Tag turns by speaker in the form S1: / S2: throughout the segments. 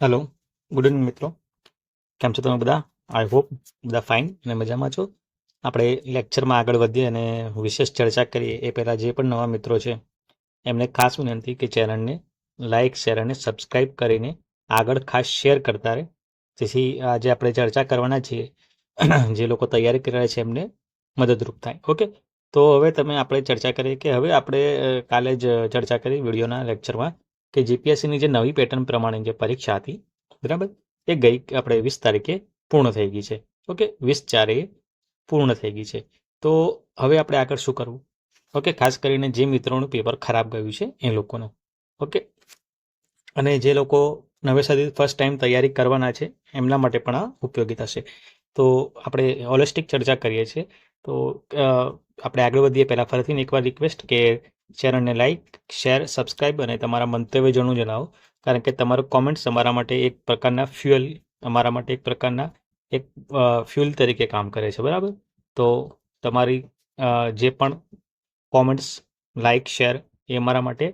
S1: Hello good evening મિત્રો. કેમ છો તમે બધા? આઈ હોપ બધા ફાઇન અને મજામાં છો. આપણે લેક્ચરમાં આગળ વધીએ અને વિશેષ ચર્ચા કરીએ. એ પહેલાં જે પણ નવા મિત્રો છે, એમને ખાસ વિનંતી કે ચેનલને લાઇક શેર અને સબસ્ક્રાઇબ કરીને આગળ ખાસ શેર કરતા રહે. જેથી આજે આપણે ચર્ચા કરવાના છીએ. જે લોકો તૈયારી કરી રહ્યા છે, એમને મદદરૂપ થાય. ઓકે તો હવે તમે આપણે ચર્ચા કરીએ કે હવે આપણે કાલે જ ચર્ચા કરી વિડીયોના લેક્ચરમાં કે જીપીએસસીની જે નવી પેટર્ન પ્રમાણે જે પરીક્ષા હતી, બરાબર? એ ગઈ આપણે વીસ તારીખે પૂર્ણ થઈ ગઈ છે. ઓકે? વીસ ચારે પૂર્ણ થઈ ગઈ છે. તો હવે આપણે આગળ શું કરવું? ઓકે? ખાસ કરીને જે મિત્રોનું પેપર ખરાબ ગયું છે એ લોકોનું. ઓકે? અને જે લોકો નવેસરથી ફર્સ્ટ ટાઈમ તૈયારી કરવાના છે, એમના માટે પણ આ ઉપયોગી થશે. તો આપણે હોલિસ્ટિક ચર્ચા કરીએ છીએ. તો આપણે આગળ વધીએ. પહેલાં ફરીથી એકવાર રિક્વેસ્ટ કે ચેનલને લાઈક શેર સબસ્ક્રાઈબ અને તમારા મંતવ્ય જણું જણાવો. કારણ કે તમારું કોમેન્ટ્સ અમારા માટે એક પ્રકારના ફ્યુઅલ અમારા માટે એક પ્રકારના એક ફ્યુઅલ તરીકે કામ કરે છે, બરાબર? તો તમારી જે પણ કોમેન્ટ્સ લાઈક શેર એ અમારા માટે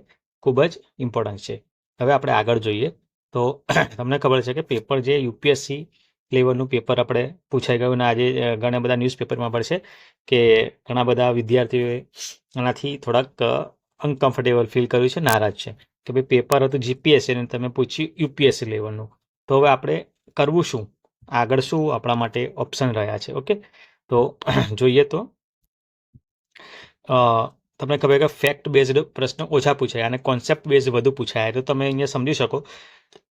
S1: ખૂબ જ ઇમ્પોર્ટન્ટ છે. હવે આપણે આગળ જોઈએ. તો તમને ખબર છે કે પેપર જે યુપીએસસી લેવલનું પેપર આપણે પૂછાઈ ગયું અને આજે ઘણા બધા ન્યૂઝપેપરમાં પડશે કે ઘણા બધા વિદ્યાર્થીઓએ એનાથી થોડાક અનકમ્ફર્ટેબલ ફીલ કર્યું છે, નારાજ છે. કે ભાઈ, પેપર હતું જીપીએસસી અને તમે પૂછ્યું યુપીએસસી લેવલનું. તો હવે આપણે કરવું શું? આગળ શું આપણા માટે ઓપ્શન રહ્યા છે ઓકે તો, જોઈએ તો તમને ખબર કે ફેક્ટ બેઝડ પ્રશ્ન ઓછા પૂછાય અને કોન્સેપ્ટ બેઝ વધુ પૂછાય. તો તમે અહીંયા સમજી શકો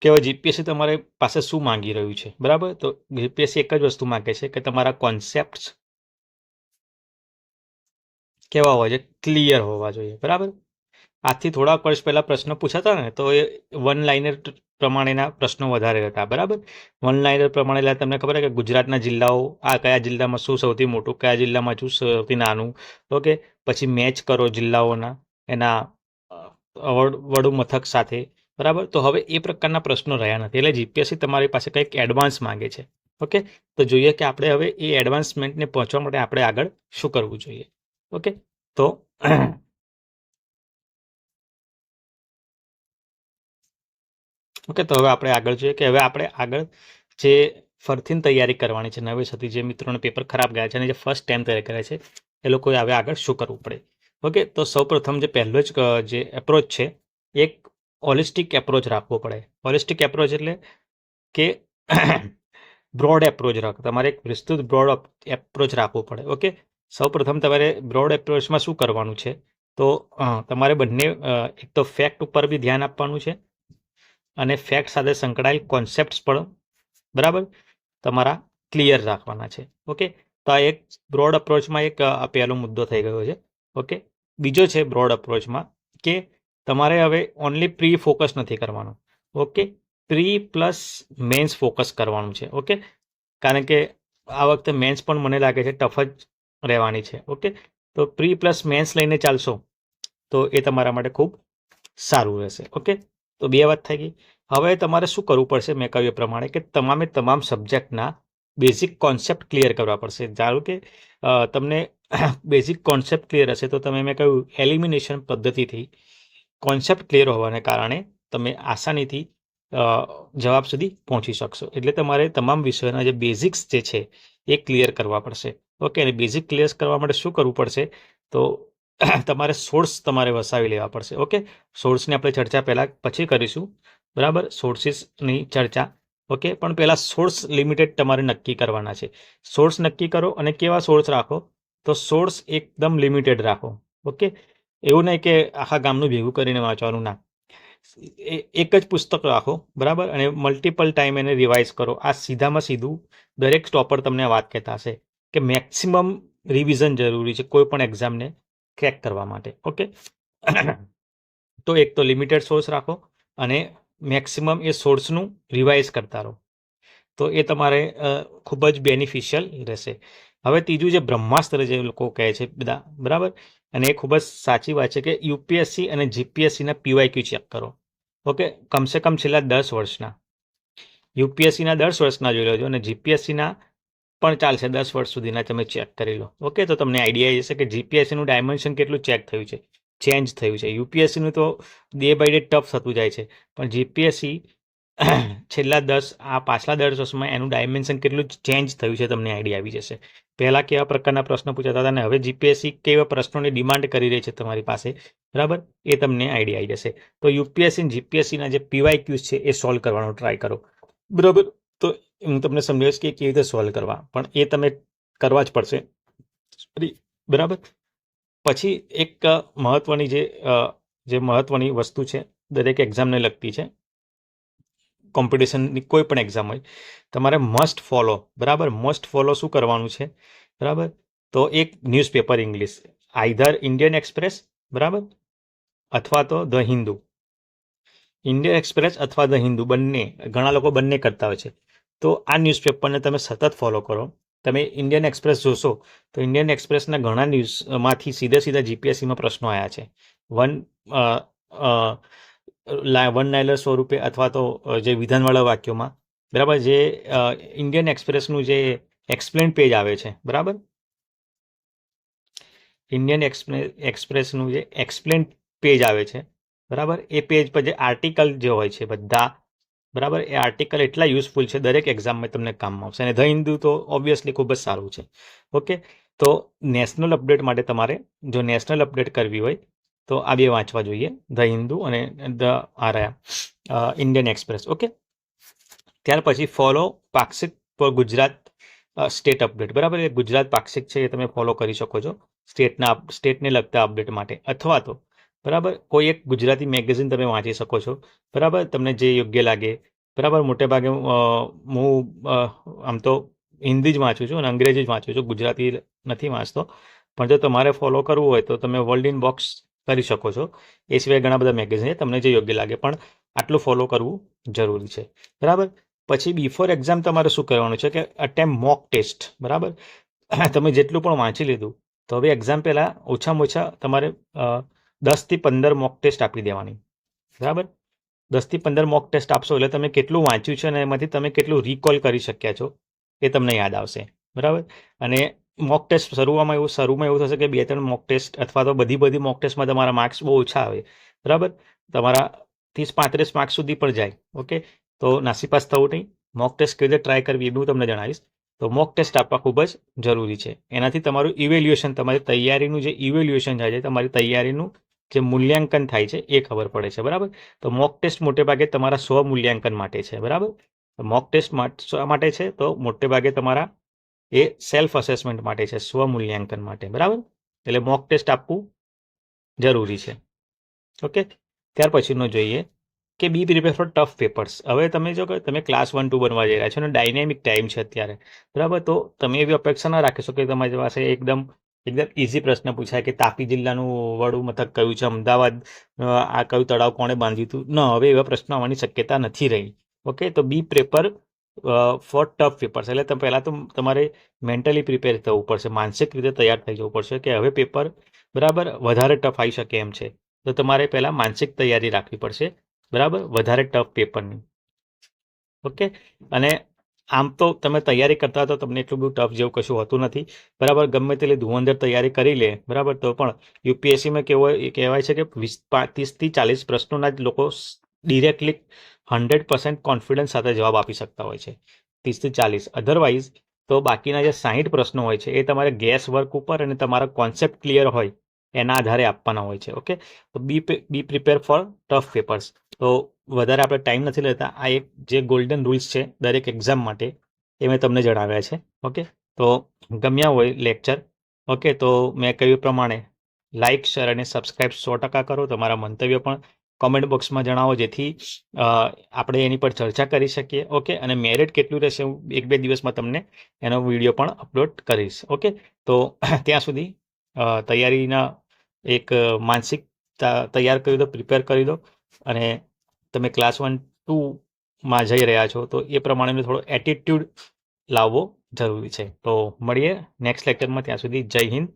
S1: કે હવે જીપીએસસી તમારે પાસે શું માંગી રહ્યું છે. બરાબર? તો જીપીએસસી એક જ વસ્તુ માંગે છે કે તમારા કોન્સેપ્ટ કેવા હોવા જોઈએ? ક્લિયર હોવા જોઈએ. બરાબર? આજથી થોડાક વર્ષ પહેલાં પ્રશ્નો પૂછાતા ને, તો એ વન લાઇનર પ્રમાણેના પ્રશ્નો વધારે હતા, બરાબર? વન લાઇનર પ્રમાણે એટલે તમને ખબર કે ગુજરાતના જિલ્લાઓ, આ કયા જિલ્લામાં શું સૌથી મોટું, કયા જિલ્લામાં શું સૌથી નાનું? ઓકે પછી મેચ કરો જિલ્લાઓના, એના વડુ મથક સાથે, બરાબર? તો હવે એ પ્રકારના પ્રશ્નો રહ્યા નથી. એટલે જીપીએસસી તમારી પાસે કંઈક એડવાન્સ માંગે છે. ઓકે? તો જોઈએ કે આપણે હવે એ એડવાન્સમેન્ટને પહોંચવા માટે આપણે આગળ શું કરવું જોઈએ. ઓકે? તો ઓકે, તો હવે આપણે આગળ જોઈએ કે હવે આપણે આગળ જે ફરથી તૈયારી કરવાની છે, નવેસરથી જે મિત્રોને પેપર ખરાબ ગયા છે અને જે ફર્સ્ટ ટાઈમ તૈયારી કરે છે, એ લોકોએ હવે આગળ શું કરવું પડે? ઓકે, તો સૌપ્રથમ જે પહેલો જ જે એપ્રોચ છે, એક હોલિસ્ટિક એપ્રોચ રાખવો પડે. હોલિસ્ટિક એપ્રોચ એટલે કે બ્રોડ એપ્રોચ રાખ. તમારે એક વિસ્તૃત બ્રોડ એપ્રોચ રાખવો પડે. ઓકે, સૌપ્રથમ તમારે બ્રોડ એપ્રોચમાં શું કરવાનું છે? તો તમારે બંને એક તો ફેક્ટ ઉપર બી ધ્યાન આપવાનું છે અને ફેક્ટ સાથે સંકળાયેલ કોન્સેપ્ટ પણ બરાબર તમારા ક્લિયર રાખવાના છે. ઓકે તો આ એક બ્રોડ અપ્રોચમાં એક પહેલો મુદ્દો થઈ ગયો છે. ઓકે બીજો છે બ્રોડ અપ્રોચમાં કે તમારે હવે ઓનલી પ્રી ફોકસ નથી કરવાનું. Okay pre plus mains focus કરવાનું છે. ઓકે કારણ કે આ વખતે મેન્સ પણ મને લાગે છે ટફ જ રહેવાની છે. ઓકે તો પ્રી પ્લસ મેન્સ લઈને ચાલશો તો એ તમારા માટે ખૂબ સારું રહેશે. ઓકે તો બે વાત થઈ ગઈ. હવે તમારે શું કરવું પડશે મેં કહ્યું એ પ્રમાણે કે તમામે તમામ સબ્જેક્ટના બેઝિક કોન્સેપ્ટ ક્લિયર કરવા પડશે. ધારો કે તમને બેઝિક કોન્સેપ્ટ ક્લિયર હશે તો તમે મેં કહ્યું એલિમિનેશન પદ્ધતિથી કોન્સેપ્ટ ક્લિયર હોવાને કારણે તમે આસાનીથી જવાબ સુધી પહોંચી શકશો. એટલે તમારે તમામ વિષયોના જે બેઝિક્સ જે છે એ ક્લિયર કરવા પડશે. ઓકે, અને બેઝિક ક્લિયર કરવા માટે શું કરવું પડશે? તો તમારે સોર્સ તમારે વસાવી લેવા પડશે, ઓકે? સોર્સની આપણે ચર્ચા પહેલાં પછી કરીશું, બરાબર? સોર્સિસની ચર્ચા, ઓકે? પણ પહેલાં સોર્સ લિમિટેડ તમારે નક્કી કરવાના છે. સોર્સ નક્કી કરો અને કેવા સોર્સ રાખો? તો સોર્સ એકદમ લિમિટેડ રાખો, ઓકે? એવું નહીં કે આખા ગામનું ભેગું કરીને વાંચવાનું ના. એક જ પુસ્તક રાખો, બરાબર? અને મલ્ટિપલ ટાઈમ એને રિવાઇઝ કરો. આ સીધામાં સીધું દરેક સ્ટોપર તમને વાત કહેતા હશે કે મેક્સિમમ રિવિઝન જરૂરી છે, કોઈ પણ એક્ઝામને ક્રેક કરવા માટે ઓકે તો એક તો લિમિટેડ સોર્સ રાખો અને મેક્સિમમ એ સોર્સનું રિવાઇઝ કરતા રહો. તો એ તમારે ખૂબ જ બેનિફિશિયલ રહેશે. હવે ત્રીજું જે બ્રહ્માસ્ત્ર જે લોકો કહે છે બધા બરાબર? અને એ ખૂબ જ સાચી વાત છે કે યુપીએસસી અને જીપીએસસીના પીવાયક્યુ ચેક કરો ઓકે કમસે કમ છેલ્લા દસ વર્ષના. યુપીએસસીના દસ વર્ષના જોઈ લેજો અને જીપીએસસીના પણ ચાલશે દસ વર્ષ સુધીના તમે ચેક કરી લો. ઓકે તો તમને આઈડિયા આવી જશે કે જીપીએસસીનું ડાયમેન્શન કેટલું ચેક થયું છે ચેન્જ થયું છે. યુપીએસસીનું તો ડે બાય ડે ટફ થતું જાય છે, પણ જીપીએસસી છેલ્લા દસ, આ પાછલા દસ વર્ષમાં એનું ડાયમેન્શન કેટલું ચેન્જ થયું છે તમને આઈડિયા આવી જશે. પહેલાં કેવા પ્રકારના પ્રશ્નો પૂછાતા હતા અને હવે જીપીએસસી કેવા પ્રશ્નોની ડિમાન્ડ કરી રહી છે તમારી પાસે, બરાબર? એ તમને આઈડિયા આવી જશે. તો યુપીએસસી જીપીએસસીના જે પીવાય ક્યુઝ છે એ સોલ્વ કરવાનો ટ્રાય કરો. બરાબર? તો હું તમને સમજાવીશ કે કેવી રીતે સોલ્વ કરવા. પણ એ તમે કરવા જ પડશે. બરાબર? પછી એક મહત્વની જે જે મહત્વની વસ્તુ છે, દરેક એક્ઝામને લગતી છે કોમ્પિટિશનની કોઈ પણ એક્ઝામ હોય, તમારે મસ્ટ ફોલો બરાબર? મસ્ટ ફોલો શું કરવાનું છે? બરાબર? તો એક newspaper English either Indian Express બરાબર? અથવા તો ધ હિન્દુ ઇન્ડિયન એક્સપ્રેસ અથવા ધ હિન્દુ બંને, ઘણા લોકો બંને કરતા હોય છે. તો આ ન્યૂઝપેપરને તમે સતત ફોલો કરો. તમે ઇન્ડિયન એક્સપ્રેસ જોશો, તો ઇન્ડિયન એક્સપ્રેસના ઘણા ન્યૂઝમાંથી સીધા સીધા જીપીએસસીમાં પ્રશ્નો આવ્યા છે. વન વન નાઇલર સ્વરૂપે અથવા તો જે વિધાનવાળા વાક્યોમાં, બરાબર? જે ઇન્ડિયન એક્સપ્રેસનું જે એક્સપ્લેન પેજ આવે છે, બરાબર? ઇન્ડિયન એક્સપ્રેસનું જે એક્સપ્લેન પેજ આવે છે, બરાબર? એ પેજ પર જે આર્ટિકલ જે હોય છે, બધા બરાબર? એ આર્ટિકલ એટલા યુઝફુલ છે દરેક એક્ઝામમાં તમને કામમાં આવશે. અને ધ હિન્દુ તો ઓબ્વિયસલી ખૂબ જ સારું છે. ઓકે? તો નેશનલ અપડેટ માટે તમારે જો નેશનલ અપડેટ કરવી હોય, તો આ બે વાંચવા જોઈએ. ધ હિન્દુ અને ધ આ ઇન્ડિયન એક્સપ્રેસ ઓકે? ત્યાર પછી ફોલો પાક્ષિક ફોર ગુજરાત સ્ટેટ અપડેટ બરાબર? એ ગુજરાત પાક્ષિક છે એ તમે ફોલો કરી શકો છો. સ્ટેટના, સ્ટેટને લગતા અપડેટ માટે. અથવા તો બરાબર? કોઈ એક ગુજરાતી મેગેઝિન તમે વાંચી શકો છો. બરાબર? તમને જે યોગ્ય લાગે. બરાબર? મોટે ભાગે હું આમ તો હિન્દી જ વાંચું છું અને અંગ્રેજી જ વાંચું છું. ગુજરાતી નથી વાંચતો. પણ જો તમારે ફોલો કરવું હોય તો તમે વર્લ્ડ ઇન બોક્સ કરી શકો છો. એ સિવાય ઘણા બધા મેગેઝિન છે. તમને જે યોગ્ય લાગે. પણ આટલું ફોલો કરવું જરૂરી છે. બરાબર? પછી બિફોર એક્ઝામ તમારે શું કરવાનું છે કે અટેમ્પ મોક ટેસ્ટ બરાબર? તમે જેટલું પણ વાંચી લીધું, તો હવે એક્ઝામ પહેલાં ઓછામાં ઓછા તમારે દસથી પંદર મોક ટેસ્ટ આપી દેવાની. બરાબર? દસથી પંદર મોક ટેસ્ટ આપશો એટલે તમે કેટલું વાંચ્યું છે અને એમાંથી તમે કેટલું રિકોલ કરી શક્યા છો એ તમને યાદ આવશે. બરાબર? અને મોક ટેસ્ટ શરૂઆમાં એવું, શરૂમાં એવું થશે કે બે ત્રણ મોક ટેસ્ટ અથવા તો બધી બધી મોક ટેસ્ટમાં તમારા માર્ક્સ બહુ ઓછા આવે. બરાબર? તમારા ત્રીસ પાંત્રીસ માર્ક્સ સુધી પણ જાય. ઓકે? તો નાસીપાસ થવું નહીં. મોક ટેસ્ટ કેવી રીતે ટ્રાય કરવી એ હું તમને જણાવીશ. તો મોક ટેસ્ટ આપવા ખૂબ જ જરૂરી છે. એનાથી તમારું ઇવેલ્યુએશન તમારી તૈયારીનું જે ઇવેલ્યુએશન થાય છે, તમારી તૈયારીનું જે મૂલ્યાંકન થાય છે એ ખબર પડે છે, બરાબર? તો મોક ટેસ્ટ મોટે ભાગે તમારા સ્વ મૂલ્યાંકન માટે છે, બરાબર? મોક ટેસ્ટ માટે છે? તો મોટે ભાગે તમારા એ સેલ્ફ અસેસમેન્ટ માટે છે, સ્વ મૂલ્યાંકન માટે, બરાબર? એટલે મોક ટેસ્ટ આપવું જરૂરી છે. ઓકે ત્યાર પછીનો જોઈએ કે be prepare for tough papers હવે તમે જો કે તમે ક્લાસ વન ટુ બનવા જઈ રહ્યા છો અને ડાયનેમિક ટાઈમ છે અત્યારે, બરાબર? તો તમે એવી અપેક્ષા ના રાખી શકો કે તમારી પાસે એકદમ એકદમ ઇઝી પ્રશ્ન પૂછાય કે તાપી જિલ્લાનું વડું મથક કયું છે? અમદાવાદ આ કયું તળાવ કોણે બાંધ્યું હતું? ન, હવે એવા પ્રશ્નો આવવાની શક્યતા નથી રહી. ઓકે? તો be prepare for tough papers એટલે પહેલાં તો તમારે મેન્ટલી પ્રિપેર થવું પડશે. માનસિક રીતે તૈયાર થઈ જવું પડશે કે હવે પેપર બરાબર વધારે ટફ આવી શકે એમ છે. તો તમારે પહેલાં માનસિક તૈયારી રાખવી પડશે. બરાબર? વધારે ટફ પેપરની ઓકે? અને આમ તો તમે તૈયારી કરતા તો તમને એટલું બધું ટફ જેવું કશું હોતું નથી. બરાબર, ગમે તેટલી ધુવંદર તૈયારી કરી લે, બરાબર, તો પણ યુપીએસસીમાં કેવો કહેવાય છે કે વીસ ત્રીસથી ચાલીસ પ્રશ્નોના જ લોકો ડિરેક્ટલી હંડ્રેડ પર્સન્ટ કોન્ફિડન્સ સાથે જવાબ આપી શકતા હોય છે. ત્રીસથી ચાલીસ. અધરવાઇઝ તો બાકીના જે સાહીઠ પ્રશ્નો હોય છે, એ તમારે ગેસ વર્ક ઉપર અને તમારા કોન્સેપ્ટ ક્લિયર હોય, એના આધારે આપવાના હોય છે, ઓકે? તો be be prepare for tough papers. તો વધારે આપણે ટાઈમ નથી લેતા, આ એક જે ગોલ્ડન રૂલ્સ છે દરેક એક્ઝામ માટે, એ મેં તમને જણાવ્યા છે. ઓકે તો ગમ્યા હોય લેક્ચર ઓકે તો મેં કહ્યું પ્રમાણે લાઇક શેર અને સબસ્ક્રાઇબ સો ટકા કરો. તમારા મંતવ્ય પણ કોમેન્ટ બોક્સમાં જણાવો, જેથી આપણે એની પર ચર્ચા કરી શકીએ. ઓકે અને મેરિટ કેટલું રહેશે, હું એક બે દિવસમાં તમને એનો વીડિયો પણ અપલોડ કરીશ. ઓકે તો ત્યાં સુધી તૈયારીના એક માનસિક તૈયાર કરી દો પ્રિપેર કરી દો અને તમે ક્લાસ વન ટુમાં જઈ રહ્યા છો, તો એ પ્રમાણેનો થોડો એટીટ્યુડ લાવવો જરૂરી છે. તો મળીએ નેક્સ્ટ લેક્ચરમાં ત્યાં સુધી જય હિન્દ.